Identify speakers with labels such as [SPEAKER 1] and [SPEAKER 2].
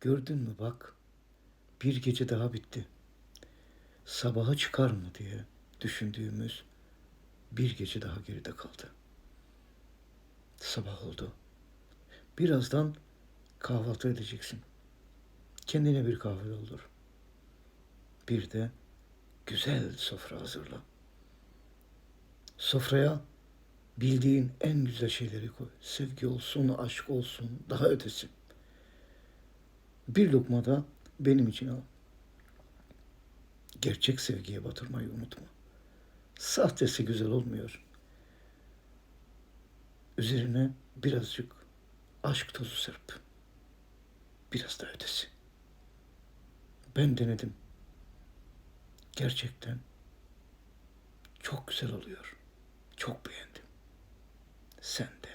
[SPEAKER 1] Gördün mü bak, bir gece daha bitti. Sabaha çıkar mı diye düşündüğümüz bir gece daha geride kaldı. Sabah oldu. Birazdan kahvaltı edeceksin. Kendine bir kahve doldur. Bir de güzel sofra hazırla. Sofraya bildiğin en güzel şeyleri koy. Sevgi olsun, aşk olsun, daha ötesi. Bir lokma da benim için al. Gerçek sevgiye batırmayı unutma. Sahtesi güzel olmuyor. Üzerine birazcık aşk tozu serp. Biraz da ötesi. Ben denedim. Gerçekten çok güzel oluyor. Çok beğendim. Sen de.